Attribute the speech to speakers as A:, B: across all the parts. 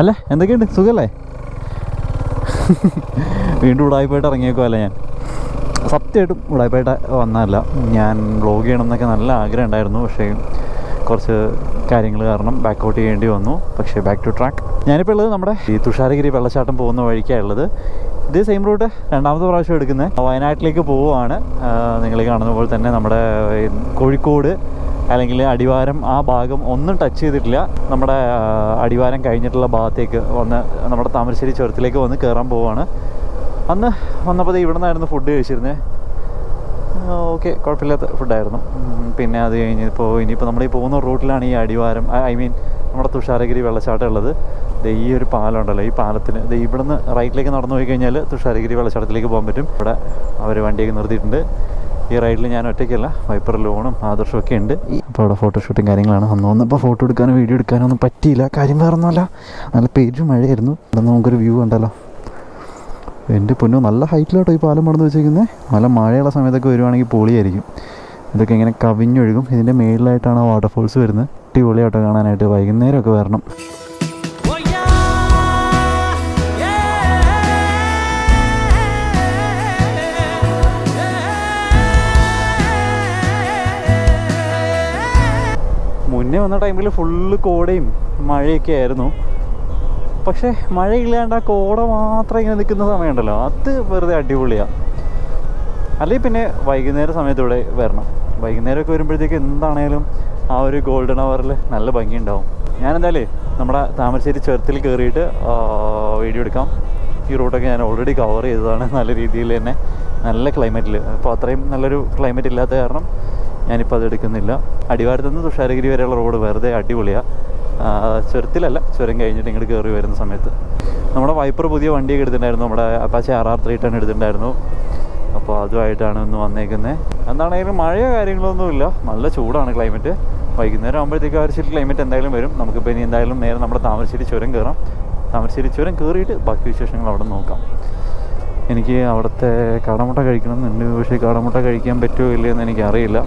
A: അല്ലേ? എന്തൊക്കെയുണ്ട്? സുഖല്ലേ? വീണ്ടും ഉടായ്പായിട്ട് ഇറങ്ങിയേക്കുമല്ല ഞാൻ? സത്യമായിട്ടും ഉടായ്പായിട്ട് വന്നതല്ല. ഞാൻ വ്ളോഗ് ചെയ്യണം എന്നൊക്കെ നല്ല ആഗ്രഹം ഉണ്ടായിരുന്നു. പക്ഷേ കുറച്ച് കാര്യങ്ങൾ കാരണം ബാക്ക് ഔട്ട് ചെയ്യേണ്ടി വന്നു. പക്ഷേ ബാക്ക് ടു ട്രാക്ക് ഞാനിപ്പോൾ ഉള്ളത് നമ്മുടെ ഈ തുഷാരഗിരി വെള്ളച്ചാട്ടം പോകുന്ന വഴിക്കാണ് ഉള്ളത്. ഇതേ സെയിം റൂട്ട് രണ്ടാമത്തെ പ്രാവശ്യം എടുക്കുന്നത് വയനാട്ടിലേക്ക് പോവുകയാണ്. നിങ്ങൾ കാണുന്ന പോലെ തന്നെ നമ്മുടെ കോഴിക്കോട് അല്ലെങ്കിൽ അടിവാരം ആ ഭാഗം ഒന്നും ടച്ച് ചെയ്തിട്ടില്ല. നമ്മുടെ അടിവാരം കഴിഞ്ഞിട്ടുള്ള ഭാഗത്തേക്ക് വന്ന് നമ്മുടെ താമരശ്ശേരി ചുരത്തിലേക്ക് വന്ന് കയറാൻ പോവുകയാണ് അന്ന് വന്നപ്പോൾ ഇവിടെ നിന്നായിരുന്നു ഫുഡ് കഴിച്ചിരുന്നത് ഓക്കെ കുഴപ്പമില്ലാത്ത ഫുഡായിരുന്നു പിന്നെ അത് കഴിഞ്ഞ് ഇപ്പോൾ ഇനിയിപ്പോൾ നമ്മൾ ഈ പോകുന്ന റൂട്ടിലാണ് ഈ അടിവാരം ഐ മീൻ നമ്മുടെ തുഷാരഗിരി വെള്ളച്ചാട്ടം ഉള്ളത്. ഈ ഒരു പാലമുണ്ടല്ലോ ഈ പാലത്തിന് ഇവിടുന്ന് റൈറ്റിലേക്ക് നടന്നു പോയി കഴിഞ്ഞാൽ തുഷാരഗിരി വെള്ളച്ചാട്ടത്തിലേക്ക് പോകാൻ പറ്റും. ഇവിടെ അവർ വണ്ടിയൊക്കെ നിർത്തിയിട്ടുണ്ട്. ഈ റൈഡിൽ ഞാൻ ഒറ്റയ്ക്കല്ല. വൈപ്പർ ലോണും ആദർശവും ഒക്കെ ഉണ്ട്. അപ്പോൾ അവിടെ ഫോട്ടോഷൂട്ടും കാര്യങ്ങളാണ്. അന്ന് വന്നപ്പോൾ ഫോട്ടോ എടുക്കാനോ വീഡിയോ എടുക്കാനോ ഒന്നും പറ്റിയില്ല. കാര്യം വേറെ ഒന്നുമല്ല നല്ല പേരും മഴയായിരുന്നു. അവിടെ നമുക്കൊരു വ്യൂ ഉണ്ടല്ലോ എന്റെ പൊന്നു നല്ല ഹൈറ്റിലോട്ടോ ഈ പാലം പണിത് വെച്ചേക്കുന്നത് നല്ല മഴയുള്ള സമയത്തൊക്കെ വരുവാണെങ്കിൽ പൊളിയായിരിക്കും. ഇതൊക്കെ ഇങ്ങനെ കവിഞ്ഞൊഴുകും. ഇതിന്റെ മേളിലായിട്ടാണ് വാട്ടർഫോൾസ് വരുന്നത്. അടിപൊളിയാട്ടോ കാണാനായിട്ട്. വൈകുന്നേരമൊക്കെ വരണം. മുന്നേ വന്ന ടൈമിൽ ഫുള്ള് കോടയും മഴയൊക്കെ ആയിരുന്നു. പക്ഷേ മഴയില്ലാണ്ട് ആ കോട മാത്രം ഇങ്ങനെ നിൽക്കുന്ന സമയമുണ്ടല്ലോ. അത് വെറുതെ അടിപൊളിയാണ് അല്ലെങ്കിൽ പിന്നെ വൈകുന്നേര സമയത്തൂടെ വരണം. വൈകുന്നേരമൊക്കെ വരുമ്പോഴത്തേക്ക് എന്താണേലും ആ ഒരു ഗോൾഡൻ അവറിൽ നല്ല ഭംഗിയുണ്ടാവും. ഞാൻ എന്തായാലും നമ്മുടെ താമരശ്ശേരി ചുരത്തിൽ കയറിയിട്ട് വീഡിയോ എടുക്കാം. ഈ റൂട്ടൊക്കെ ഞാൻ ഓൾറെഡി കവർ ചെയ്തതാണ് നല്ല രീതിയിൽ തന്നെ. നല്ല ക്ലൈമറ്റിൽ അപ്പോൾ അത്രയും നല്ലൊരു ക്ലൈമറ്റ് ഇല്ലാത്ത കാരണം ഞാനിപ്പോൾ അതെടുക്കുന്നില്ല അടിവാരത്തു നിന്ന് തുഷാരഗിരി വരെയുള്ള റോഡ് വെറുതെ അടിപൊളിയാണ് ചുരത്തിലല്ല ചുരം കഴിഞ്ഞിട്ട് ഇങ്ങോട്ട് കയറി വരുന്ന സമയത്ത്. നമ്മുടെ വൈപ്പർ പുതിയ വണ്ടിയൊക്കെ എടുത്തിട്ടുണ്ടായിരുന്നു. നമ്മുടെ Apache R R three ten എടുത്തിട്ടുണ്ടായിരുന്നു. അപ്പോൾ അതുമായിട്ടാണ് ഇന്ന് വന്നേക്കുന്നത് എന്താണെങ്കിലും മഴയോ കാര്യങ്ങളൊന്നുമില്ല നല്ല ചൂടാണ് ക്ലൈമറ്റ് വൈകുന്നേരം ആകുമ്പോഴത്തേക്ക് ഒരു ശരി ക്ലൈമറ്റ് എന്തായാലും വരും. നമുക്കിപ്പോൾ ഇനി എന്തായാലും നേരെ നമ്മുടെ താമരശ്ശേരി ചുരം കയറാം താമരശ്ശേരി ചുരം കയറിയിട്ട് ബാക്കി വിശേഷങ്ങൾ അവിടെ നോക്കാം. എനിക്ക് അവിടുത്തെ കാടമുട്ട കഴിക്കണം എന്നുണ്ട് പക്ഷേ കാടമുട്ട കഴിക്കാൻ പറ്റുമോ ഇല്ലയോ എന്ന് എനിക്കറിയില്ല.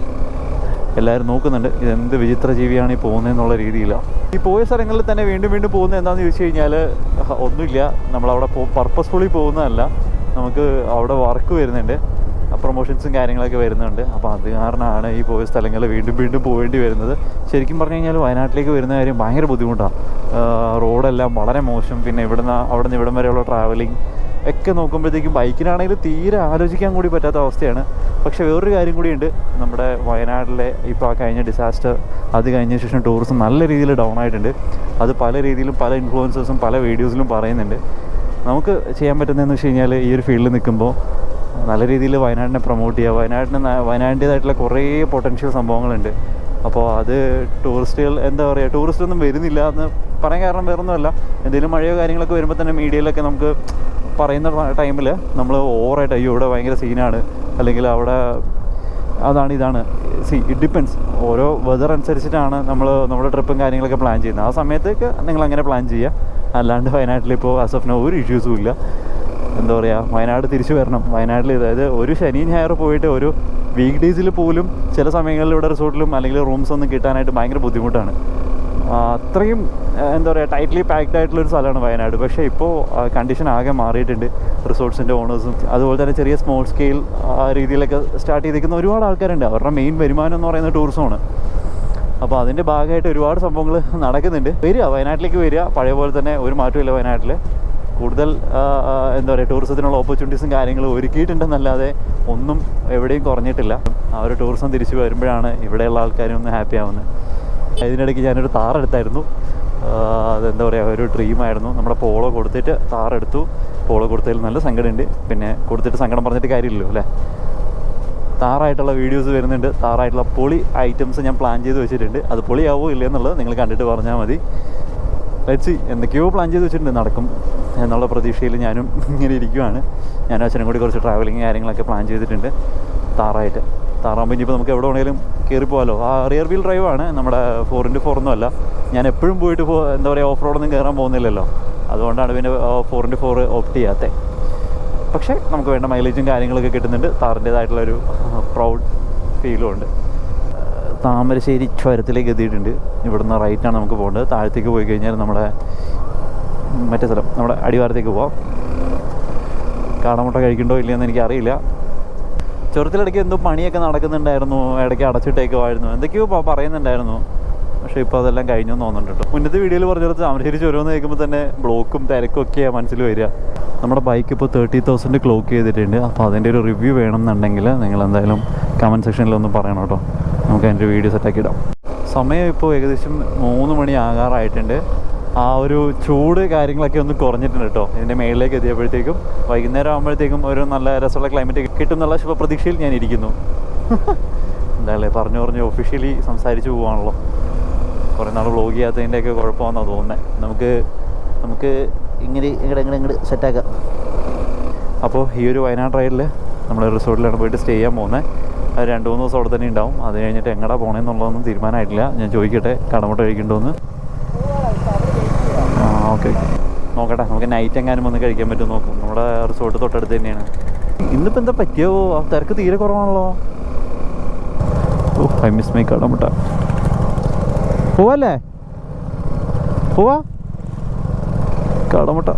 A: എല്ലാവരും നോക്കുന്നുണ്ട്. ഇതെന്ത് വിചിത്ര ജീവിയാണ് ഈ പോകുന്നതെന്നുള്ള രീതിയിലാണ് ഈ പോയ സ്ഥലങ്ങളിൽ തന്നെ വീണ്ടും വീണ്ടും പോകുന്നത് എന്താണെന്ന് ചോദിച്ചു കഴിഞ്ഞാൽ ഒന്നുമില്ല. നമ്മളവിടെ പോ പർപ്പസ്ഫുള്ളി പോകുന്നതല്ല. നമുക്ക് അവിടെ വർക്ക് വരുന്നുണ്ട്. പ്രൊമോഷൻസും കാര്യങ്ങളൊക്കെ വരുന്നുണ്ട്. അപ്പോൾ അത് കാരണമാണ് ഈ പോയ സ്ഥലങ്ങൾ വീണ്ടും വീണ്ടും പോകേണ്ടി വരുന്നത്. ശരിക്കും പറഞ്ഞു കഴിഞ്ഞാൽ വയനാട്ടിലേക്ക് വരുന്ന കാര്യം ഭയങ്കര ബുദ്ധിമുട്ടാണ് റോഡെല്ലാം വളരെ മോശം. പിന്നെ ഇവിടുന്ന് അവിടെ നിന്ന് ഇവിടം വരെയുള്ള ട്രാവലിംഗ് ഒക്കെ നോക്കുമ്പോഴത്തേക്കും ബൈക്കിനാണെങ്കിൽ തീരെ ആലോചിക്കാൻ കൂടി പറ്റാത്ത അവസ്ഥയാണ്. പക്ഷേ വേറൊരു കാര്യം കൂടിയുണ്ട്. നമ്മുടെ വയനാട്ടിലെ ഇപ്പോൾ ആ കഴിഞ്ഞ ഡിസാസ്റ്റർ അത് കഴിഞ്ഞ ശേഷം ടൂറിസം നല്ല രീതിയിൽ ഡൗൺ ആയിട്ടുണ്ട്. അത് പല രീതിയിലും പല ഇൻഫ്ലുവൻസേഴ്സും പല വീഡിയോസിലും പറയുന്നുണ്ട്. നമുക്ക് ചെയ്യാൻ പറ്റുന്നതെന്ന് വെച്ച് കഴിഞ്ഞാൽ ഈ ഒരു ഫീൽഡിൽ നിൽക്കുമ്പോൾ നല്ല രീതിയിൽ വയനാടിനെ പ്രൊമോട്ട് ചെയ്യുക വയനാടിന് വയനാടിന്റേതായിട്ടുള്ള കുറേ പൊട്ടൻഷ്യൽ സംഭവങ്ങളുണ്ട്. അപ്പോൾ അത് ടൂറിസ്റ്റുകൾ എന്താ പറയുക ടൂറിസ്റ്റൊന്നും വരുന്നില്ല എന്ന് പറയാൻ കാരണം വേറൊന്നുമല്ല. എന്തെങ്കിലും മഴയോ കാര്യങ്ങളൊക്കെ വരുമ്പോൾ തന്നെ മീഡിയയിലൊക്കെ നമുക്ക് പറയുന്ന ടൈമിൽ നമ്മൾ ഓവറായിട്ട് അയ്യോ ഇവിടെ ഭയങ്കര സീനാണ് അല്ലെങ്കിൽ അവിടെ അതാണ് ഇതാണ്. സി ഇറ്റ് ഡിപ്പെൻസ് ഓരോ വെതർ അനുസരിച്ചിട്ടാണ് നമ്മൾ നമ്മുടെ ട്രിപ്പും കാര്യങ്ങളൊക്കെ പ്ലാൻ ചെയ്യുന്നത്. ആ സമയത്തേക്ക് നിങ്ങൾ അങ്ങനെ പ്ലാൻ ചെയ്യുക. അല്ലാണ്ട് വയനാട്ടിൽ ഇപ്പോൾ ആസ് ഓഫ് നോ ഒരു ഇഷ്യൂസും ഇല്ല. എന്താ പറയുക വയനാട് തിരിച്ചു വരണം. വയനാട്ടിൽ അതായത് ഒരു ശനി ഞായർ പോയിട്ട് ഒരു വീക്ക് ഡേയ്സിൽ പോലും ചില സമയങ്ങളിൽ ഇവിടെ റിസോർട്ടിലും അല്ലെങ്കിൽ റൂംസ് ഒന്നും കിട്ടാനായിട്ട് ഭയങ്കര ബുദ്ധിമുട്ടാണ്. അത്രയും എന്താ പറയുക ടൈറ്റ്ലി പാക്ഡ് ആയിട്ടുള്ളൊരു സ്ഥലമാണ് വയനാട്. പക്ഷേ ഇപ്പോൾ കണ്ടീഷൻ ആകെ മാറിയിട്ടുണ്ട്. റിസോർട്ട്സിന്റെ ഓണേഴ്സും അതുപോലെ തന്നെ ചെറിയ സ്മോൾ സ്കെയിൽ രീതിയിലൊക്കെ സ്റ്റാർട്ട് ചെയ്തിരിക്കുന്ന ഒരുപാട് ആൾക്കാരുണ്ട്. അവരുടെ മെയിൻ വരുമാനം എന്ന് പറയുന്നത് ടൂറിസമാണ് അപ്പോൾ അതിന്റെ ഭാഗമായിട്ട് ഒരുപാട് സംഭവങ്ങൾ നടക്കുന്നുണ്ട്. വരിക വയനാട്ടിലേക്ക് വരിക. പഴയ പോലെ തന്നെ ഒരു മാറ്റമില്ല വയനാട്ടിൽ കൂടുതൽ എന്താ പറയുക ടൂറിസത്തിനുള്ള ഓപ്പർച്യൂണിറ്റീസും കാര്യങ്ങളും ഒരുക്കിയിട്ടുണ്ടെന്നല്ലാതെ ഒന്നും എവിടെയും കുറഞ്ഞിട്ടില്ല. ആ ഒരു ടൂറിസം തിരിച്ചു വരുമ്പോഴാണ് ഇവിടെയുള്ള ആൾക്കാരും ഒന്ന് ഹാപ്പി ആവുന്നത്. ഇതിനിടയ്ക്ക് ഞാനൊരു താറെടുത്തായിരുന്നു അതെന്താ പറയുക ഒരു ഡ്രീമായിരുന്നു നമ്മുടെ പോളോ കൊടുത്തിട്ട് താറെടുത്തു പോളോ കൊടുത്തതിൽ നല്ല സങ്കടമുണ്ട്. പിന്നെ കൊടുത്തിട്ട് സങ്കടം പറഞ്ഞിട്ട് കാര്യമില്ലല്ലോ അല്ലേ? താറായിട്ടുള്ള വീഡിയോസ് വരുന്നുണ്ട്. താറായിട്ടുള്ള പൊളി ഐറ്റംസ് ഞാൻ പ്ലാൻ ചെയ്ത് വെച്ചിട്ടുണ്ട്. അത് പൊളിയാവോ ഇല്ല എന്നുള്ളത് നിങ്ങൾ കണ്ടിട്ട് പറഞ്ഞാൽ മതി. വെച്ചി എന്തൊക്കെയോ പ്ലാൻ ചെയ്ത് വെച്ചിട്ടുണ്ട്. നടക്കും എന്നുള്ള പ്രതീക്ഷയിൽ ഞാനും ഇങ്ങനെ ഇരിക്കുവാണ്. ഞാനും അച്ഛനും കൂടി കുറച്ച് ട്രാവലിങ് കാര്യങ്ങളൊക്കെ പ്ലാൻ ചെയ്തിട്ടുണ്ട്. താറായിട്ട് താറാകുമ്പോൾ ഇനിയിപ്പോൾ നമുക്ക് എവിടെ വേണേലും കയറി പോകാമല്ലോ ആ റിയർ വീൽ ഡ്രൈവാണ് നമ്മുടെ ഫോർ ഇന്റു ഫോർ ഒന്നും അല്ല. ഞാൻ എപ്പോഴും പോയിട്ട് പോ എന്താ പറയുക ഓഫ് റോഡൊന്നും കയറാൻ പോകുന്നില്ലല്ലോ. അതുകൊണ്ടാണ് പിന്നെ ഫോർ ഇന്റു ഫോർ ഓപ്റ്റ് ചെയ്യാത്തത് പക്ഷേ നമുക്ക് വേണ്ട മൈലേജും കാര്യങ്ങളൊക്കെ കിട്ടുന്നുണ്ട്. താറിന്റേതായിട്ടുള്ളൊരു പ്രൗഡ് ഫീലും ഉണ്ട്. താമരശ്ശേരി ചുരത്തിലേക്ക് എത്തിയിട്ടുണ്ട്. ഇവിടുന്ന് റൈറ്റാണ് നമുക്ക് പോകേണ്ടത്. താഴത്തേക്ക് പോയി കഴിഞ്ഞാൽ നമ്മുടെ മറ്റേ സ്ഥലം നമ്മുടെ അടിവാരത്തേക്ക് പോവാം. കാടമുട്ട കഴിക്കണ്ടോ ഇല്ലയെന്ന് എനിക്കറിയില്ല. ചെറുത്തിലിടയ്ക്ക് എന്തോ പണിയൊക്കെ നടക്കുന്നുണ്ടായിരുന്നു ഇടയ്ക്ക് അടച്ചിട്ടേക്കുമായിരുന്നു. എന്തൊക്കെയോ പറയുന്നുണ്ടായിരുന്നു. പക്ഷേ ഇപ്പോൾ അതെല്ലാം കഴിഞ്ഞു എന്ന് തോന്നുന്നുണ്ട് മുന്നത്തെ വീഡിയോയിൽ പറഞ്ഞിടത്ത് താമരശ്ശേരി ചുരമെന്ന് കേൾക്കുമ്പോൾ തന്നെ ബ്ലോക്കും തിരക്കും ഒക്കെയാണ് മനസ്സിൽ വരിക. നമ്മുടെ ബൈക്ക് ഇപ്പോൾ തേർട്ടി തൗസൻഡ് ക്ലോക്ക് ചെയ്തിട്ടുണ്ട്. അപ്പോൾ അതിന്റെ ഒരു റിവ്യൂ വേണമെന്നുണ്ടെങ്കിൽ നിങ്ങൾ എന്തായാലും കമന്റ് സെക്ഷനിൽ ഒന്ന് പറയണം കേട്ടോ. നമുക്ക് അതിന്റെ വീഡിയോ സെറ്റാക്കി ഇടാം. സമയം ഇപ്പോൾ ഏകദേശം മൂന്ന് മണി ആകാറായിട്ടുണ്ട്. ആ ഒരു ചൂട് കാര്യങ്ങളൊക്കെ ഒന്ന് കുറഞ്ഞിട്ടുണ്ട് കേട്ടോ. ഇതിന്റെ മേളിലേക്ക് എത്തിയപ്പോഴത്തേക്കും വൈകുന്നേരം ആകുമ്പോഴത്തേക്കും ഒരു നല്ല രസമുള്ള ക്ലൈമറ്റ് കിട്ടും എന്നുള്ള ശുഭപ്രതീക്ഷയിൽ ഞാൻ ഇരിക്കുന്നു. എന്തായാലേ പറഞ്ഞു പറഞ്ഞു ഒഫീഷ്യലി സംസാരിച്ചു പോവാണല്ലോ. കുറേ നാൾ വ്ളോഗ് ചെയ്യാത്തതിന്റെയൊക്കെ കുഴപ്പമാണെന്നാണ് തോന്നുന്നത് നമുക്ക് നമുക്ക് ഇങ്ങനെ ഇങ്ങോട്ട് ഇങ്ങോട്ട് ഇങ്ങോട്ട് സെറ്റാക്കാം അപ്പോൾ ഈ ഒരു വയനാട് റൈഡിൽ നമ്മൾ റിസോർട്ടിലാണ് പോയിട്ട് സ്റ്റേ ചെയ്യാൻ പോകുന്നത് അത് രണ്ട് മൂന്ന് ദിവസം അവിടെ തന്നെ ഉണ്ടാവും. അത് കഴിഞ്ഞിട്ട് എങ്ങടാ പോകണമെന്നുള്ളതൊന്നും തീരുമാനമായിട്ടില്ല. ഞാൻ ചോദിക്കട്ടെ കടമുട്ട കഴിക്കണ്ടോന്ന് ആ ഓക്കെ നോക്കട്ടെ നമുക്ക് നൈറ്റ് എങ്ങാനും വന്ന് കഴിക്കാൻ പറ്റും നോക്കും. നമ്മുടെ റിസോർട്ട് തൊട്ടടുത്ത് തന്നെയാണ്. ഇന്നിപ്പോൾ എന്താ പറ്റിയോ? ആ തിരക്ക് തീരെ കുറവാണല്ലോ. ഓ ഐ മിസ് മൈ കട മുട്ട. പോവല്ലേ? പോവാ? കടമുട്ട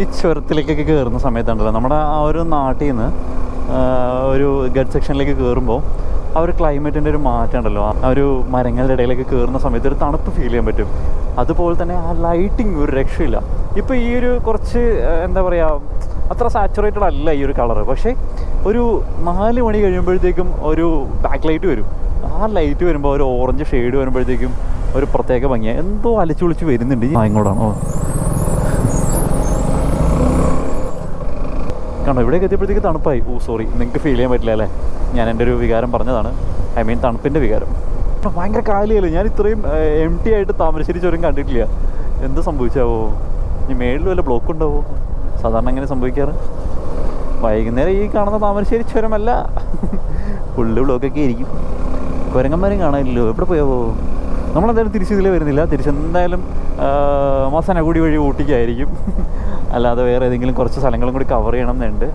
A: ഈ ചുരത്തിലേക്കൊക്കെ കയറുന്ന സമയത്തുണ്ടല്ലോ നമ്മുടെ ആ ഒരു നാട്ടിൽ നിന്ന് ഒരു ഗഡ് സെക്ഷനിലേക്ക് കയറുമ്പോൾ ആ ഒരു ക്ലൈമറ്റിന്റെ ഒരു മാറ്റം ഉണ്ടല്ലോ ആ ഒരു മരങ്ങളുടെ ഇടയിലേക്ക് കയറുന്ന സമയത്ത് ഒരു തണുപ്പ് ഫീൽ ചെയ്യാൻ പറ്റും. അതുപോലെ തന്നെ ആ ലൈറ്റിംഗ് ഒരു രക്ഷയില്ല. ഇപ്പോൾ ഈ ഒരു കുറച്ച് എന്താ പറയുക അത്ര സാച്ചുറേറ്റഡ് അല്ല ഈ ഒരു കളർ പക്ഷേ ഒരു നാല് മണി കഴിയുമ്പോഴത്തേക്കും ഒരു ബാക്ക് ലൈറ്റ് വരും. ആ ലൈറ്റ് വരുമ്പോൾ ഒരു ഓറഞ്ച് ഷെയ്ഡ് വരുമ്പോഴത്തേക്കും ഒരു പ്രത്യേക ഭംഗിയാണ് എന്തോ അലച്ചു വിളിച്ച് വരുന്നുണ്ട്. ഈ ഇങ്ങോട്ടാണോ? കണ്ടോ ഇവിടേക്ക് എത്തിയപ്പോഴത്തേക്ക് തണുപ്പായി. ഓ സോറി നിങ്ങൾക്ക് ഫീൽ ചെയ്യാൻ പറ്റില്ല അല്ലേ? ഞാൻ എന്റെ ഒരു വികാരം പറഞ്ഞതാണ്. ഐ മീൻ തണുപ്പിന്റെ വികാരം. ഭയങ്കര കാലിയല്ലേ? ഞാൻ ഇത്രയും എം ടി ആയിട്ട് താമരശ്ശേരി ചുരം കണ്ടിട്ടില്ല. എന്ത് സംഭവിച്ചാവോ? ഇനി മേളിൽ വല്ല ബ്ലോക്ക് ഉണ്ടാവോ? സാധാരണ എങ്ങനെ സംഭവിക്കാറ്? വൈകുന്നേരം ഈ കാണുന്ന താമരശ്ശേരി ചുരമല്ല. ഫുള്ള് ബ്ലോക്കൊക്കെ ആയിരിക്കും. കുരങ്ങന്മാരും കാണാനില്ലല്ലോ. എവിടെ പോയാവോ? നമ്മളെന്തായാലും തിരിച്ചിതിലേ വരുന്നില്ല. തിരിച്ചെന്തായാലും കൂടി വഴി ഊട്ടിക്കായിരിക്കും. അല്ലാതെ വേറെ ഏതെങ്കിലും കുറച്ച് സ്ഥലങ്ങളും കൂടി കവർ ചെയ്യണം എന്നുണ്ട്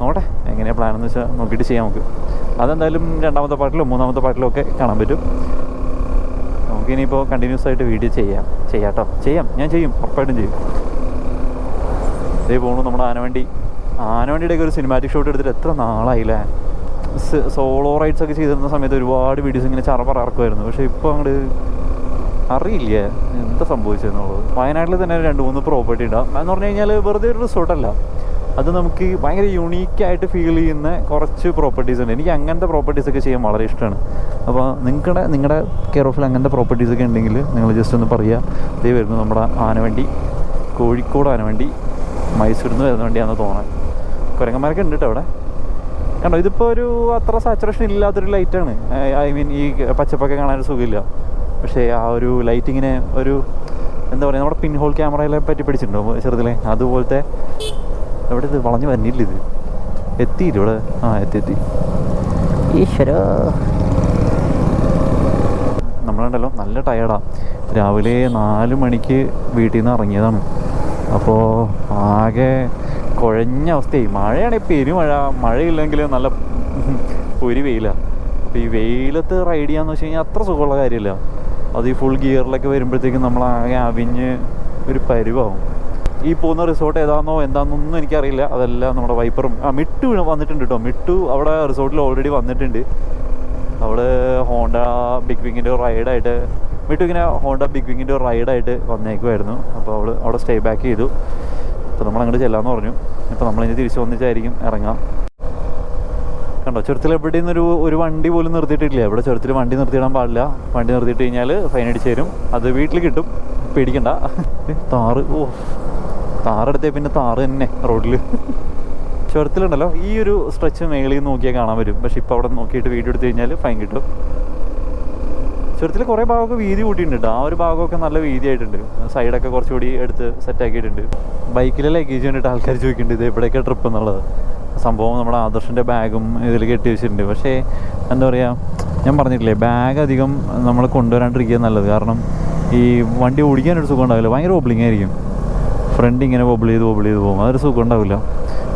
A: നോട്ടെ എങ്ങനെയാണ് പ്ലാൻ എന്ന് വെച്ചാൽ നോക്കിയിട്ട് ചെയ്യാം നമുക്ക്. അതെന്തായാലും രണ്ടാമത്തെ പാട്ടിലും മൂന്നാമത്തെ പാട്ടിലും ഒക്കെ കാണാൻ പറ്റും. നമുക്കിനിയിപ്പോൾ കണ്ടിന്യൂസ് ആയിട്ട് വീഡിയോ ചെയ്യാം. ചെയ്യാട്ടോ? ചെയ്യാം. ഞാൻ ചെയ്യും. ഉറപ്പായിട്ടും ചെയ്യും. ഇതേ പോണു നമ്മുടെ ആനവണ്ടി. ആനവണ്ടിയുടെയൊക്കെ ഒരു സിനിമാറ്റിക് ഷോട്ട് എടുത്തിട്ട് എത്ര നാളായില്ലേ? സോളോ റൈഡ്സ് ഒക്കെ ചെയ്തിരുന്ന സമയത്ത് ഒരുപാട് വീഡിയോസ് ഇങ്ങനെ ചറപറ ഇറക്കുമായിരുന്നു പക്ഷേ ഇപ്പോൾ അങ്ങോട്ട് അറിയില്ല എന്താ സംഭവിച്ചതെന്നുള്ളത് വയനാട്ടിൽ തന്നെ രണ്ട് മൂന്ന് പ്രോപ്പർട്ടി ഉണ്ടാവും എന്ന് പറഞ്ഞു കഴിഞ്ഞാൽ വെറുതെ ഒരു റിസോർട്ടല്ല അത് നമുക്ക് ഭയങ്കര യുണീക്കായിട്ട് ഫീൽ ചെയ്യുന്ന കുറച്ച് പ്രോപ്പർട്ടീസ് ഉണ്ട്. എനിക്ക് അങ്ങനത്തെ പ്രോപ്പർട്ടീസ് ഒക്കെ ചെയ്യാൻ വളരെ ഇഷ്ടമാണ്. അപ്പോൾ നിങ്ങളുടെ നിങ്ങളുടെ കെയർ ഓഫിൽ അങ്ങനത്തെ പ്രോപ്പർട്ടീസ് ഒക്കെ ഉണ്ടെങ്കിൽ നിങ്ങൾ ജസ്റ്റ് ഒന്ന് പറയുക ഇതേ വരുന്നു നമ്മുടെ ആനവണ്ടി കോഴിക്കോട് ആനവണ്ടി മൈസൂരിൽ നിന്ന് വരുന്ന വണ്ടിയാണെന്ന് തോന്നുന്നത് കുരങ്ങന്മാരൊക്കെ ഉണ്ട് കേട്ടോ അവിടെ. കണ്ടോ ഇതിപ്പോൾ ഒരു അത്ര സാച്ചുറേഷൻ ഇല്ലാത്തൊരു ലൈറ്റാണ് ഐ മീൻ ഈ പച്ചപ്പൊക്കെ കാണാൻ സുഖമില്ല. പക്ഷേ ആ ഒരു ലൈറ്റിങ്ങിനെ ഒരു എന്താ പറയുക നമ്മുടെ പിൻഹോൾ ക്യാമറയിലെ പറ്റി പിടിച്ചിട്ടുണ്ടോ? ചെറുതിലെ? അതുപോലത്തെ എവിടെ ഇത് വളഞ്ഞു വന്നില്ല ഇത്. എത്തിയില്ല ഇവിടെ? ആ എത്തി എത്തി. ഈശ്വര. നമ്മളുണ്ടല്ലോ നല്ല ടയർഡാണ് രാവിലെ നാല് മണിക്ക് വീട്ടിൽ നിന്ന് ഇറങ്ങിയതാണ്. അപ്പോൾ ആകെ കുഴഞ്ഞ അവസ്ഥയായി. മഴയാണെങ്കിൽ പെരുമഴ മഴയില്ലെങ്കിൽ നല്ല ഒരു വെയിലാണ് അപ്പോൾ ഈ വെയിലത്ത് റൈഡ് ചെയ്യാന്ന് വെച്ച് കഴിഞ്ഞാൽ അത്ര സുഖമുള്ള കാര്യമില്ല. അത് ഈ ഫുൾ ഗിയറിലൊക്കെ വരുമ്പോഴത്തേക്കും നമ്മൾ ആകെ അവിഞ്ഞ് ഒരു പരുവാകും ഈ പോകുന്ന റിസോർട്ട് ഏതാണെന്നോ എന്താണെന്നൊന്നും എനിക്കറിയില്ല. അതെല്ലാം നമ്മുടെ വൈപ്പറും ആ മിട്ടു വന്നിട്ടുണ്ട് കേട്ടോ മിട്ടു അവിടെ റിസോർട്ടിൽ ഓൾറെഡി വന്നിട്ടുണ്ട്. അവൾ ഹോണ്ട ബിഗ് വിങ്ങിന്റെ റൈഡായിട്ട് മിട്ടു ഇങ്ങനെ ഹോണ്ട ബിഗ് വിങ്ങിന്റെ റൈഡായിട്ട് വന്നേക്കുമായിരുന്നു അപ്പോൾ അവൾ അവിടെ സ്റ്റേ ബാക്ക് ചെയ്തു. അപ്പോൾ നമ്മൾ അങ്ങോട്ട് ചെല്ലാമെന്ന് പറഞ്ഞു. ഇപ്പോൾ നമ്മളിനി തിരിച്ച് വന്നിട്ടായിരിക്കും ഇറങ്ങാം. കണ്ടോ ചെറുത്തിൽ എവിടെയും ഒരു ഒരു വണ്ടി പോലും നിർത്തിയിട്ടില്ല. ഇവിടെ ചെറുത്തിൽ വണ്ടി നിർത്തിയിടാൻ പാടില്ല. വണ്ടി നിർത്തിയിട്ട് കഴിഞ്ഞാൽ ഫൈൻ അടിച്ച് തരും. അത് വീട്ടിൽ കിട്ടും. പേടിക്കണ്ട. താറ് ഓ താറെടുത്തേ പിന്നെ താറ് തന്നെ റോഡിൽ ചുരത്തിലുണ്ടല്ലോ ഈ ഒരു സ്ട്രെച്ച് മേളിൽ നോക്കിയാൽ കാണാൻ വരും പക്ഷെ ഇപ്പോൾ അവിടെ നോക്കിയിട്ട് വീഡിയോ എടുത്തു കഴിഞ്ഞാൽ ഫൈൻ കിട്ടും. ചുരത്തിൽ കുറേ ഭാഗമൊക്കെ വീതി കൂട്ടിയിട്ടുണ്ട്. കേട്ടോ. ആ ഒരു ഭാഗമൊക്കെ നല്ല വീതിയായിട്ടുണ്ട്. സൈഡൊക്കെ കുറച്ചുകൂടി എടുത്ത് സെറ്റാക്കിയിട്ടുണ്ട് ബൈക്കിലെ ലഗേജ് കണ്ടിട്ട് ആൾക്കാർ ചോദിക്കുന്നുണ്ട് ഇത് എവിടെയൊക്കെ ട്രിപ്പ് എന്നുള്ളത്? സംഭവം നമ്മുടെ ആദർശിന്റെ ബാഗും ഇതിൽ കെട്ടി വെച്ചിട്ടുണ്ട്. പക്ഷേ എന്താ പറയുക ഞാൻ പറഞ്ഞിട്ടില്ലേ ബാഗ് അധികം നമ്മൾ കൊണ്ടുവരാണ്ടിരിക്കുക നല്ലത്. കാരണം ഈ വണ്ടി ഓടിക്കാനൊരു സുഖം ഉണ്ടാവില്ല. ഭയങ്കര ഓബ്ലിങ് ആയിരിക്കും. ഫ്രണ്ട് ഇങ്ങനെ ബൊബിൾ ചെയ്ത് ബൊബിൾ ചെയ്ത് പോകും. അതൊരു സുഖം ഉണ്ടാവില്ല.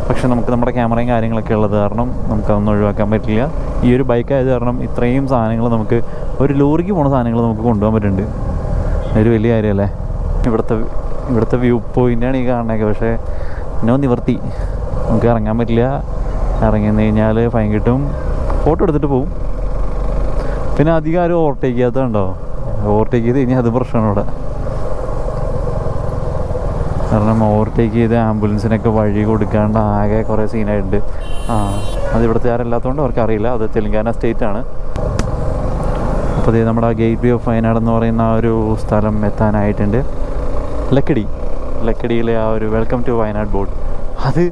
A: പക്ഷെ നമുക്ക് നമ്മുടെ ക്യാമറയും കാര്യങ്ങളൊക്കെ ഉള്ളത് കാരണം നമുക്കതൊന്നും ഒഴിവാക്കാൻ പറ്റില്ല. ഈ ഒരു ബൈക്ക് ആയത് കാരണം ഇത്രയും സാധനങ്ങൾ നമുക്ക് ഒരു ലോറിക്ക് പോണ സാധനങ്ങൾ നമുക്ക് കൊണ്ടുപോകാൻ പറ്റുന്നുണ്ട്. അതൊരു വലിയ കാര്യമല്ലേ ഇവിടുത്തെ ഇവിടുത്തെ വ്യൂ പോയിന്റാണ് ഈ കാണുന്നതൊക്കെ. പക്ഷേ നോ നിവർത്തി. നമുക്ക് ഇറങ്ങാൻ പറ്റില്ല. ഇറങ്ങി നിന്ന് കഴിഞ്ഞാൽ ഫൈൻ കിട്ടും. ഫോട്ടോ എടുത്തിട്ട് പോവും. പിന്നെ അധികം ആരും ഓവർടേക്ക് ചെയ്യാത്തതുണ്ടോ? ഓവർടേക്ക് ചെയ്ത് കഴിഞ്ഞാൽ അത് പ്രശ്നമാണ് ഇവിടെ. കാരണം ഓവർടേക്ക് ചെയ്ത് ആംബുലൻസിനൊക്കെ വഴി കൊടുക്കാണ്ട് ആകെ കുറേ സീനായിട്ടുണ്ട് ആ അത് ഇവിടുത്തെ ആരല്ലാത്തതുകൊണ്ട് അവർക്ക് അറിയില്ല. അത് തെലങ്കാന സ്റ്റേറ്റ് ആണ്. അപ്പോൾ ഇത് നമ്മുടെ ഗേറ്റ് വേ ഓഫ് വയനാട് എന്ന് പറയുന്ന ആ ഒരു സ്ഥലം എത്താനായിട്ടുണ്ട്. ലക്കടി. ലക്കടിയിലെ ആ ഒരു വെൽക്കം ടു വയനാട് ബോർഡ് അത്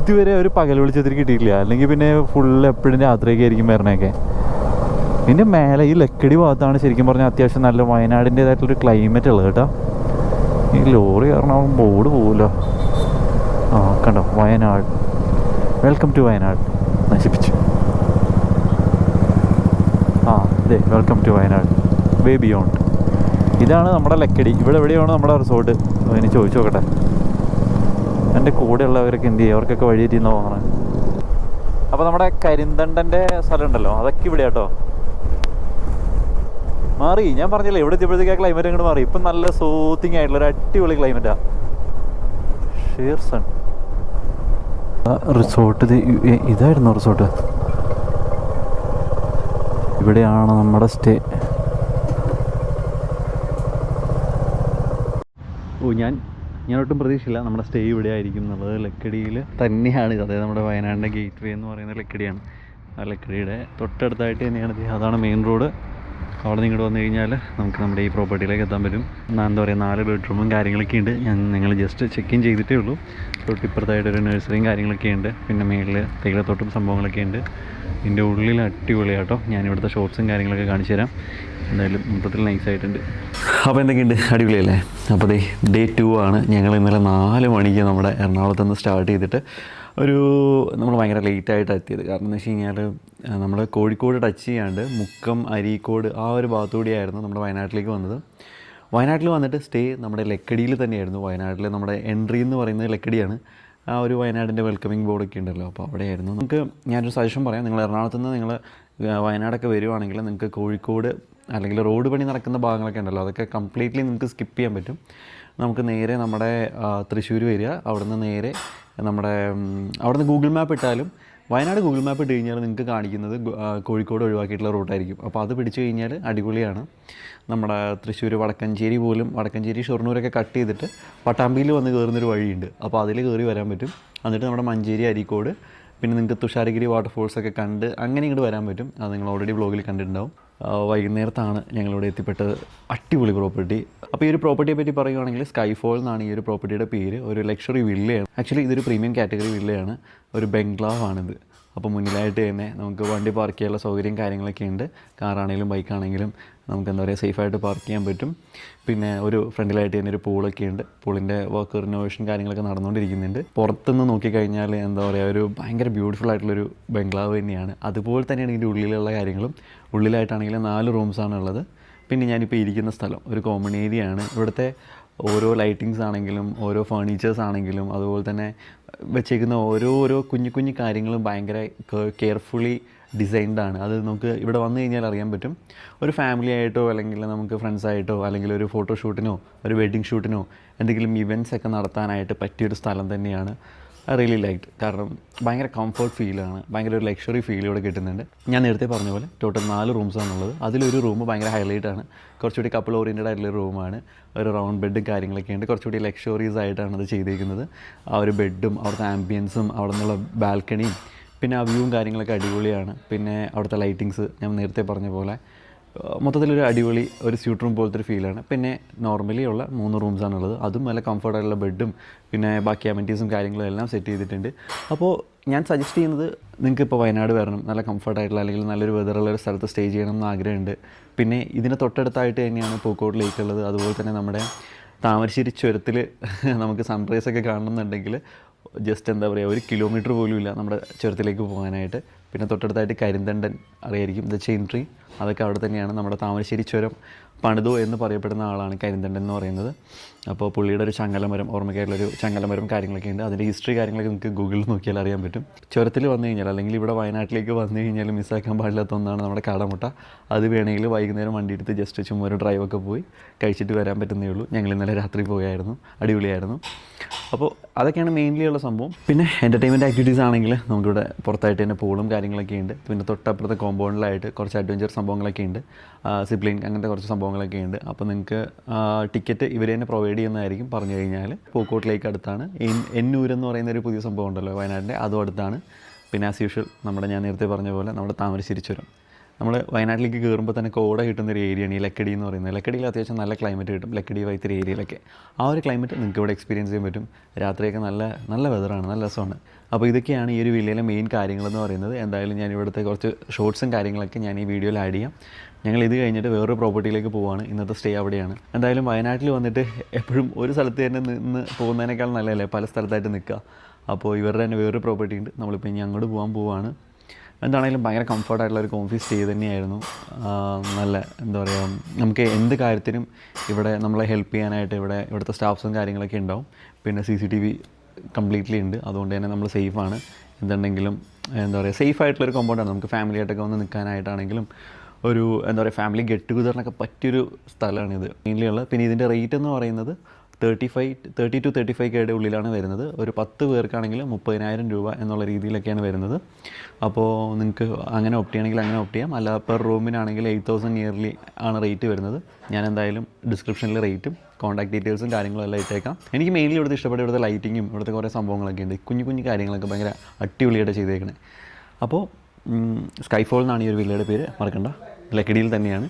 A: ഇതുവരെ ഒരു പകൽ വെളിച്ചത്തിൽ കിട്ടിയിട്ടില്ല. അല്ലെങ്കിൽ പിന്നെ ഫുൾ എപ്പോഴും രാത്രിയൊക്കെ ആയിരിക്കും വരണേക്കെ. ഇതിന്റെ മേലെ ഈ ലക്കടി ഭാഗത്താണ് ശരിക്കും പറഞ്ഞാൽ അത്യാവശ്യം നല്ല വയനാടിന്റേതായിട്ടുള്ളൊരു ക്ലൈമറ്റ് ഉള്ളത് കേട്ടോ. ഈ ലോറി കാരണം ബോർഡ് പോവുമല്ലോ ആ കണ്ടോ? വയനാട്. Welcome to Wayanad. നശിപ്പിച്ചു. ആ അതെ welcome to Wayanad. Way beyond ഇതാണ് നമ്മുടെ ലക്കടി. ഇവിടെ എവിടെയാണ് നമ്മുടെ റിസോർട്ട് അതിന് ചോദിച്ചു നോക്കട്ടെ. എന്റെ കൂടെയുള്ളവരൊക്കെ എന്ത് ചെയ്യും? അവർക്കൊക്കെ വഴി തെറ്റിയെന്ന് അപ്പോൾ നമ്മുടെ കരിന്തണ്ടന്റെ സ്ഥലം ഉണ്ടല്ലോ. അതൊക്കെ ഇവിടെ കേട്ടോ മാറി. ഞാൻ പറഞ്ഞില്ലേ ഇവിടെ എത്തിയപ്പോഴത്തേക്ക് ആ ക്ലൈമറ്റ് അങ്ങോട്ട് മാറി. ഇപ്പം നല്ല സൂത്തിങ് ആയിട്ടുള്ള ഒരു അടിപൊളി ക്ലൈമറ്റാ ഷീർസൺ റിസോർട്ട് ഇതായിരുന്നു റിസോർട്ട് ഇവിടെയാണ് നമ്മുടെ സ്റ്റേ ഓ ഞാൻ ഒട്ടും പ്രതീക്ഷയില്ല നമ്മുടെ സ്റ്റേ ഇവിടെ ആയിരിക്കും എന്നുള്ളത്. ലക്കടിയിൽ തന്നെയാണ് ഇത്. അതായത് നമ്മുടെ വയനാടിന്റെ ഗേറ്റ് വേ എന്ന് പറയുന്ന ലക്കടിയാണ്. ആ ലക്കടിയുടെ തൊട്ടടുത്തായിട്ട് തന്നെയാണ് അതാണ് മെയിൻ റോഡ് അവിടെ നിന്ന് ഇങ്ങോട്ട് വന്നു കഴിഞ്ഞാൽ നമുക്ക് നമ്മുടെ ഈ പ്രോപ്പർട്ടിയിലേക്ക് എത്താൻ പറ്റും. എന്താ പറയുക നാല് ബെഡ്റൂമും കാര്യങ്ങളൊക്കെ ഉണ്ട്. ഞാൻ നിങ്ങൾ ജസ്റ്റ് ചെക്ക് ഇൻ ചെയ്തിട്ടേ ഉള്ളൂ. തൊട്ടിപ്പുറത്തായിട്ട് ഒരു നഴ്സറിയും കാര്യങ്ങളൊക്കെ ഉണ്ട്. പിന്നെ മേളിൽ തേയിലത്തോട്ടും സംഭവങ്ങളൊക്കെ ഉണ്ട്. ഇതിന്റെ ഉള്ളിൽ അടിപൊളിയാട്ടോ. ഞാൻ ഇവിടുത്തെ ഷോർട്സും കാര്യങ്ങളൊക്കെ കാണിച്ചു തരാം. എന്തായാലും മൊത്തത്തിൽ നൈസായിട്ടുണ്ട് അപ്പോൾ എന്തൊക്കെയുണ്ട്? അടിപൊളിയല്ലേ? അപ്പോൾ ഡേ ടു ആണ്. ഞങ്ങൾ ഇന്നലെ നാല് മണിക്ക് നമ്മുടെ എറണാകുളത്ത് നിന്ന് സ്റ്റാർട്ട് ചെയ്തിട്ട് ഒരു നമ്മൾ ഭയങ്കര ലേറ്റായിട്ട് എത്തിയത്. കാരണം എന്ന് വെച്ച് കഴിഞ്ഞാൽ നമ്മൾ കോഴിക്കോട് ടച്ച് ചെയ്യാണ്ട് മുക്കം അരീക്കോട് ആ ഒരു ഭാഗത്തുകൂടിയായിരുന്നു നമ്മുടെ വയനാട്ടിലേക്ക് വന്നത്. വയനാട്ടിൽ വന്നിട്ട് സ്റ്റേ നമ്മുടെ ലക്കടിയിൽ തന്നെയായിരുന്നു. വയനാട്ടിൽ നമ്മുടെ എൻട്രി എന്ന് പറയുന്നത് ലക്കടിയാണ്. ആ ഒരു വയനാടിന്റെ വെൽക്കമിങ് ബോർഡൊക്കെ ഉണ്ടല്ലോ. അപ്പോൾ അവിടെയായിരുന്നു. നമുക്ക് ഞാനൊരു സജഷൻ പറയാം. നിങ്ങൾ എറണാകുളത്ത് നിന്ന് നിങ്ങൾ വയനാടൊക്കെ വരുവാണെങ്കിൽ നിങ്ങൾക്ക് കോഴിക്കോട് അല്ലെങ്കിൽ റോഡ് പണി നടക്കുന്ന ഭാഗങ്ങളൊക്കെ ഉണ്ടല്ലോ. അതൊക്കെ കംപ്ലീറ്റ്ലി നിങ്ങൾക്ക് സ്കിപ്പ് ചെയ്യാൻ പറ്റും. നമുക്ക് നേരെ നമ്മുടെ തൃശ്ശൂർ വരിക. അവിടുന്ന് നേരെ നമ്മുടെ അവിടുന്ന് ഗൂഗിൾ മാപ്പ് ഇട്ടാലും വയനാട് ഗൂഗിൾ മാപ്പ് ഇട്ട് കഴിഞ്ഞാൽ നിങ്ങൾക്ക് കാണിക്കുന്നത് കോഴിക്കോട് ഒഴിവാക്കിയിട്ടുള്ള റൂട്ടായിരിക്കും അപ്പോൾ അത് പിടിച്ചു കഴിഞ്ഞാൽ അടിപൊളിയാണ്. നമ്മുടെ തൃശ്ശൂർ വടക്കഞ്ചേരി പോലും വടക്കഞ്ചേരി ഷൊർണൂരൊക്കെ കട്ട് ചെയ്തിട്ട് പട്ടാമ്പിയിൽ വന്ന് കയറുന്നൊരു വഴിയുണ്ട്. അപ്പോൾ അതിൽ കയറി വരാൻ പറ്റും. എന്നിട്ട് നമ്മുടെ മഞ്ചേരി അരീക്കോട് പിന്നെ നിങ്ങൾക്ക് തുഷാരഗിരി വാട്ടർഫോൾസ് ഒക്കെ കണ്ട് അങ്ങനെ ഇങ്ങോട്ട് വരാൻ പറ്റും. അത് നിങ്ങൾ ഓൾറെഡി ബ്ലോഗിൽ കണ്ടിട്ടുണ്ടാവും. വൈകുന്നേരത്താണ് ഞങ്ങളിവിടെ എത്തിപ്പെട്ടത്. അടിപൊളി പ്രോപ്പർട്ടി അപ്പോൾ ഈ ഒരു പ്രോപ്പർട്ടിയെ പറ്റി പറയുകയാണെങ്കിൽ സ്കൈഫോൾ എന്നാണ് ഈ ഒരു പ്രോപ്പർട്ടിയുടെ പേര്. ഒരു ലക്ഷറി വില്ലയാണ് ആക്ച്വലി ഇതൊരു പ്രീമിയം കാറ്റഗറി വില്ലയാണ് ഒരു ബംഗ്ലാവ് ആണിത്. അപ്പോൾ മുന്നിലായിട്ട് തന്നെ നമുക്ക് വണ്ടി പാർക്ക് ചെയ്യാനുള്ള സൗകര്യം കാര്യങ്ങളൊക്കെ ഉണ്ട്. കാറാണെങ്കിലും ബൈക്കാണെങ്കിലും നമുക്ക് എന്താ പറയുക സേഫായിട്ട് പാർക്ക് ചെയ്യാൻ പറ്റും. പിന്നെ ഒരു ഫ്രണ്ടിലായിട്ട് തന്നെ ഒരു പൂളൊക്കെ ഉണ്ട്. പൂളിന്റെ വർക്ക് റിനോവേഷൻ കാര്യങ്ങളൊക്കെ നടന്നുകൊണ്ടിരിക്കുന്നുണ്ട്. പുറത്തുനിന്ന് നോക്കിക്കഴിഞ്ഞാൽ എന്താ പറയുക ഒരു ഭയങ്കര ബ്യൂട്ടിഫുൾ ആയിട്ടുള്ളൊരു ബംഗ്ലാവ് തന്നെയാണ്. അതുപോലെ തന്നെയാണ് ഇതിന്റെ ഉള്ളിലുള്ള കാര്യങ്ങളും. ഉള്ളിലായിട്ടാണെങ്കിൽ നാല് റൂംസാണ് ഉള്ളത്. പിന്നെ ഞാനിപ്പോൾ ഇരിക്കുന്ന സ്ഥലം ഒരു കോമൺ ഏരിയ ആണ്. ഇവിടുത്തെ ഓരോ ലൈറ്റിങ്സ് ആണെങ്കിലും ഓരോ ഫേർണിച്ചേഴ്സ് ആണെങ്കിലും അതുപോലെ തന്നെ വെച്ചേക്കുന്ന ഓരോ ഓരോ കുഞ്ഞു കുഞ്ഞു കാര്യങ്ങളും ഭയങ്കര കെയർഫുള്ളി ഡിസൈൻഡ് ആണ്. അത് നമുക്ക് ഇവിടെ വന്നു കഴിഞ്ഞാൽ അറിയാൻ പറ്റും. ഒരു ഫാമിലി ആയിട്ടോ അല്ലെങ്കിൽ നമുക്ക് ഫ്രണ്ട്സ് ആയിട്ടോ അല്ലെങ്കിൽ ഒരു ഫോട്ടോ ഷൂട്ടിനോ ഒരു വെഡ്ഡിങ് ഷൂട്ടിനോ എന്തെങ്കിലും ഇവന്റ്സ് ഒക്കെ നടത്താനായിട്ട് പറ്റിയൊരു സ്ഥലം തന്നെയാണ്. റിയലി ലൈക്ക് കാരണം ഭയങ്കര കംഫർട്ട് ഫീലാണ് ഭയങ്കര ഒരു ലക്ഷറി ഫീൽ ഇവിടെ കിട്ടുന്നുണ്ട്. ഞാൻ നേരത്തെ പറഞ്ഞ പോലെ ടോട്ടൽ നാല് റൂംസ് റൂംസാണുള്ളത് അതിലൊരു റൂം ഭയങ്കര ഹൈലൈറ്റ് ആണ്. കുറച്ചുകൂടി കപ്പിൾ ഓറിയന്റഡ് ആയിട്ടുള്ള ഒരു റൂമാണ് ഒരു റൗണ്ട് ബെഡും കാര്യങ്ങളൊക്കെ ഉണ്ട്. കുറച്ചുകൂടി ലക്ഷറീസ് ആയിട്ടാണ് അത് ചെയ്തിരിക്കുന്നത് ആ ഒരു ബെഡും അവിടുത്തെ ആംബിയൻസും അവിടെ നിന്നുള്ള ബാൽക്കണിയും പിന്നെ ആ വ്യൂവും കാര്യങ്ങളൊക്കെ അടിപൊളിയാണ്. പിന്നെ അവിടുത്തെ ലൈറ്റിങ്സ് ഞാൻ നേരത്തെ പറഞ്ഞ പോലെ മൊത്തത്തിലൊരു അടിപൊളി ഒരു സ്യൂട്ട് റൂം പോലത്തെ ഒരു ഫീലാണ് പിന്നെ നോർമലി ഉള്ള മൂന്ന് റൂംസാണുള്ളത് അതും നല്ല കംഫർട്ടായിട്ടുള്ള ബെഡും പിന്നെ ബാക്കി അമെന്റീസും കാര്യങ്ങളും എല്ലാം സെറ്റ് ചെയ്തിട്ടുണ്ട്. അപ്പോൾ ഞാൻ സജസ്റ്റ് ചെയ്യുന്നത് നിങ്ങൾക്ക് ഇപ്പോൾ വയനാട് വരണം. നല്ല കംഫർട്ടായിട്ടുള്ള അല്ലെങ്കിൽ നല്ലൊരു വെതറുള്ള ഒരു സ്ഥലത്ത് സ്റ്റേ ചെയ്യണം എന്ന് ആഗ്രഹമുണ്ട്. പിന്നെ ഇതിന് തൊട്ടടുത്തായിട്ട് തന്നെയാണ് പൂക്കോട് ലേക്ക് ഉള്ളത്. അതുപോലെ തന്നെ നമ്മുടെ താമരശ്ശേരി ചുരത്തിൽ നമുക്ക് സൺറൈസൊക്കെ കാണണമെന്നുണ്ടെങ്കിൽ
B: ജസ്റ്റ് എന്താ പറയുക ഒരു കിലോമീറ്റർ പോലും ഇല്ല നമ്മുടെ ചുരത്തിലേക്ക് പോകാനായിട്ട്. പിന്നെ തൊട്ടടുത്തായിട്ട് കരിന്തണ്ടൻ അറിയായിരിക്കും ദ ചെയിൻ ട്രീ അതൊക്കെ അവിടെ തന്നെയാണ് നമ്മുടെ താമരശ്ശേരി ചുരം പണിതു എന്ന് പറയപ്പെടുന്ന ആളാണ് കരിന്തണ്ടൻ എന്ന് പറയുന്നത്. അപ്പോൾ പുള്ളിയുടെ ഒരു ചങ്ങലമരം ഓർമ്മയ്ക്കായിട്ടുള്ളൊരു ചങ്ങലമരം കാര്യങ്ങളൊക്കെ ഉണ്ട്. അതിന്റെ ഹിസ്റ്ററി കാര്യങ്ങളൊക്കെ നിങ്ങൾക്ക് ഗൂഗിളിൽ നോക്കിയാൽ അറിയാൻ പറ്റും. ചുരത്തിൽ വന്നു കഴിഞ്ഞാൽ അല്ലെങ്കിൽ ഇവിടെ വയനാട്ടിലേക്ക് വന്നു കഴിഞ്ഞാൽ മിസ്സാക്കാൻ പാടില്ലാത്ത ഒന്നാണ് നമ്മുടെ കാടമുട്ട. അത് വേണമെങ്കിൽ വൈകുന്നേരം വണ്ടി എടുത്ത് ജസ്റ്റ് ചുമ്മാ ഒരു ഡ്രൈവൊക്കെ പോയി കഴിച്ചിട്ട് വരാൻ പറ്റുന്നേ ഉള്ളൂ. ഞങ്ങൾ ഇന്നലെ രാത്രി പോയായിരുന്നു അടിപൊളിയായിരുന്നു. അപ്പോൾ അതൊക്കെയാണ് മെയിൻലി ഉള്ള സംഭവം. പിന്നെ എന്റർടൈൻമെന്റ് ആക്ടിവിറ്റീസ് ആണെങ്കിൽ നമുക്കിവിടെ പുറത്തായിട്ട് തന്നെ പൂളും കാര്യങ്ങളൊക്കെ ഉണ്ട്. പിന്നെ തൊട്ടപ്പുറത്തെ കോമ്പൗണ്ടിലായിട്ട് കുറച്ച് അഡ്വഞ്ചർ സംഭവങ്ങളൊക്കെ ഉണ്ട്. സിപ്ലിൻ അങ്ങനത്തെ കുറച്ച് സംഭവങ്ങളൊക്കെ ഉണ്ട്. അപ്പോൾ നിങ്ങൾക്ക് ടിക്കറ്റ് ഇവർ തന്നെ പ്രൊവൈഡ് ചെയ്യുന്നതായിരിക്കും പറഞ്ഞു കഴിഞ്ഞാൽ പൂക്കോട്ടിലേക്ക് അടുത്താണ്. എന്നൂർ എന്ന് പറയുന്ന ഒരു പുതിയ സംഭവം ഉണ്ടല്ലോ വയനാടിന്റെ അതും അടുത്താണ്. പിന്നെ ആസ് യൂഷ്വൽ നമ്മുടെ ഞാൻ നേരത്തെ പറഞ്ഞ പോലെ നമ്മുടെ താമരശ്ശേരി ചുരം നമ്മൾ വയനാട്ടിലേക്ക് കയറുമ്പോൾ തന്നെ കോട കിട്ടുന്ന ഒരു ഏരിയയാണ് ഈ ലക്കടി എന്ന് പറയുന്നത്. ലക്കടിയിൽ അത്യാവശ്യം നല്ല ക്ലൈമറ്റ് കിട്ടും. ലക്കടി വൈത്തിരി ഏരിയയിലൊക്കെ ആ ഒരു ക്ലൈമറ്റ് നിങ്ങൾക്ക് ഇവിടെ എക്സ്പീരിയൻസ് ചെയ്യാൻ പറ്റും. രാത്രിയൊക്കെ നല്ല നല്ല വെതറാണ് നല്ല രസമാണ്. അപ്പോൾ ഇതൊക്കെയാണ് ഈ ഒരു വില്ലയിലെ മെയിൻ കാര്യങ്ങളെന്ന് പറയുന്നത്. എന്തായാലും ഞാൻ ഇവിടുത്തെ കുറച്ച് ഷോർട്സും കാര്യങ്ങളൊക്കെ ഞാൻ ഈ വീഡിയോയിൽ ആഡ് ചെയ്യാം. ഞങ്ങൾ ഇത് കഴിഞ്ഞിട്ട് വേറൊരു പ്രോപ്പർട്ടിയിലേക്ക് പോവാണ്. ഇന്നത്തെ സ്റ്റേ അവിടെയാണ്. എന്തായാലും വയനാട്ടിൽ വന്നിട്ട് എപ്പോഴും ഒരു സ്ഥലത്ത് തന്നെ നിന്ന് പോകുന്നതിനേക്കാൾ നല്ലതല്ലേ? പല സ്ഥലത്തായിട്ട് നിൽക്കുക. അപ്പോൾ ഇവരുടെ തന്നെ വേറൊരു പ്രോപ്പർട്ടി ഉണ്ട്. നമ്മളിപ്പോൾ ഇനി അങ്ങോട്ട് പോകാൻ പോവാണ്. എന്താണെങ്കിലും ഭയങ്കര കംഫർട്ടായിട്ടുള്ള ഒരു കോഫി സ്റ്റേ തന്നെയായിരുന്നു. നല്ല എന്താ പറയുക നമുക്ക് എന്ത് കാര്യത്തിനും ഇവിടെ നമ്മളെ ഹെൽപ്പ് ചെയ്യാനായിട്ട് ഇവിടെ ഇവിടുത്തെ സ്റ്റാഫ്സും കാര്യങ്ങളൊക്കെ ഉണ്ടാവും. പിന്നെ C C T V completely ഉണ്ട്. അതുകൊണ്ട് തന്നെ നമ്മൾ സേഫാണ് എന്തുണ്ടെങ്കിലും എന്താ പറയുക സേഫ് ആയിട്ടുള്ളൊരു കോമ്പൗണ്ടാണ് നമുക്ക് ഫാമിലി ആയിട്ടൊക്കെ വന്ന് നിൽക്കാനായിട്ടാണെങ്കിലും ഒരു എന്താ പറയുക ഫാമിലി ഗെറ്റ് ടുഗദറിനൊക്കെ പറ്റിയൊരു സ്ഥലമാണിത് മെയിൻലി പിന്നെ ഇതിന്റെ റേറ്റ് എന്ന് പറയുന്നത് thirty five thirty two thirty five കെയുടെ ഉള്ളിലാണ് വരുന്നത്. ഒരു പത്ത് പേർക്കാണെങ്കിൽ മുപ്പതിനായിരം രൂപ എന്നുള്ള രീതിയിലൊക്കെയാണ് വരുന്നത്. അപ്പോൾ നിങ്ങൾക്ക് അങ്ങനെ ഒപ്റ്റ് ചെയ്യണമെങ്കിൽ അങ്ങനെ ഒപ്റ്റ് ചെയ്യാം. അല്ല പെർ റൂമിനാണെങ്കിൽ എയ്റ്റ് തൗസൻഡ് ഇയർലി ആണ് റേറ്റ് വരുന്നത്. ഞാൻ എന്തായാലും ഡിസ്ക്രിപ്ഷനിൽ റേറ്റും കോൺടാക്ട് ഡീറ്റെയിൽസും കാര്യങ്ങളും എല്ലാം ഇട്ടേക്കാം. എനിക്ക് മെയിൻലി ഇവിടുത്തെ ഇഷ്ടപ്പെട്ട ഇവിടുത്തെ ലൈറ്റിങ്ങും ഇവിടുത്തെ കുറേ സംഭവങ്ങളൊക്കെ ഉണ്ട്. കുഞ്ഞു കുഞ്ഞു കാര്യങ്ങളൊക്കെ ഭയങ്കര അടിപൊളിയായിട്ട് ചെയ്തേക്കണേ. അപ്പോൾ സ്കൈഫോൾ എന്നാണ് ഈ ഒരു വില്ലയുടെ പേര്. മറക്കണ്ട. ലക്കിടിയിൽ തന്നെയാണ്.